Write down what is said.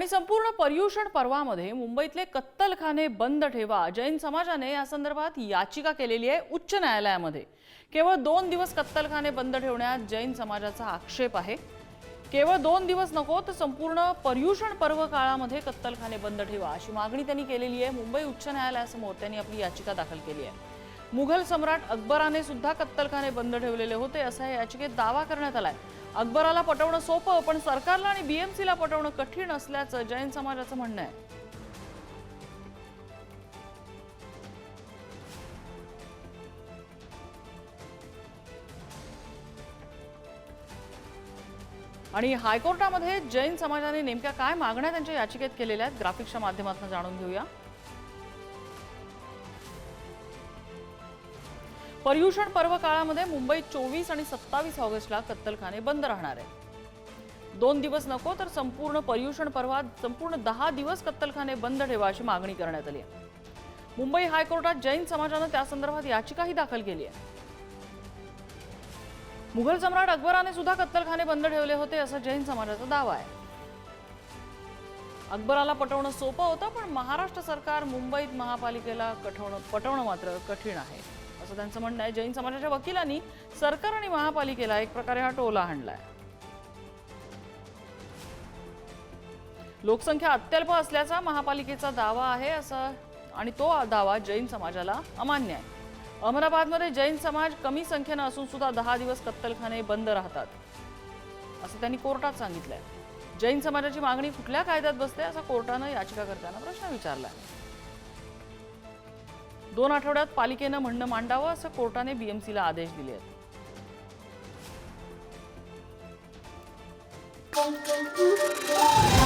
आणि संपूर्ण पर्युषण पर्वामध्ये मुंबईतले कत्तलखाने बंद ठेवा. जैन समाजाने या संदर्भात याचिका केलेली आहे उच्च न्यायालयामध्ये. केवळ दोन दिवस कत्तलखाने बंद ठेवण्यात जैन समाजाचा आक्षेप आहे. केवळ दोन दिवस नको तर संपूर्ण पर्युषण पर्व काळामध्ये कत्तलखाने बंद ठेवा अशी मागणी त्यांनी केलेली आहे. मुंबई उच्च न्यायालयासमोर त्यांनी आपली याचिका दाखल केली आहे. मुघल सम्राट अकबराने सुद्धा कत्तलखाने बंद ठेवलेले होते असा या याचिकेत दावा करण्यात आलाय. अकबराला पटवणं सोपं पण सरकारला आणि बीएमसीला पटवणं कठीण असल्याचं जैन समाजाचं म्हणणं आहे. आणि हायकोर्टामध्ये जैन समाजाने नेमक्या काय मागण्या त्यांच्या याचिकेत केलेल्या आहेत? ग्राफिक्सच्या माध्यमातून जाणून घेऊया. पर्युषण पर्व काळामध्ये मुंबईत चोवीस आणि सत्तावीस ऑगस्टला कत्तलखाने बंद राहणार आहे. दोन दिवस नको तर संपूर्ण पर्युषण पर्वात संपूर्ण दहा दिवस कत्तलखाने बंद ठेवा अशी मागणी करण्यात आली आहे. मुंबई हायकोर्टात जैन समाजानं त्या संदर्भात याचिकाही दाखल केली आहे. मुघल सम्राट अकबराने सुद्धा कत्तलखाने बंद ठेवले होते असा जैन समाजाचा दावा आहे. अकबराला पटवणं सोपं होतं पण महाराष्ट्र सरकार मुंबईत महापालिकेला कठवणं पटवणं मात्र कठीण आहे. असं त्यांचं म्हणणं आहे. जैन समाजाच्या वकिलांनी सरकार आणि महापालिकेला एक प्रकारे हा टोला हाणलाय लोकसंख्या अत्यल्प असल्याचा महापालिकेचा दावा आहे असं आणि तो दावा जैन समाजाला अमान्य आहे. अहमदाबादमध्ये जैन समाज कमी संख्येनं असून सुद्धा दहा दिवस कत्तलखाने बंद राहतात. असं त्यांनी कोर्टात सांगितलंय. जैन समाजाची मागणी कुठल्या कायद्यात बसते असा कोर्टानं याचिका करताना प्रश्न विचारलाय. दोन आठवड्यात पालिकेनं म्हणणं मांडावं असं कोर्टाने बीएमसीला आदेश दिले आहेत Thank you.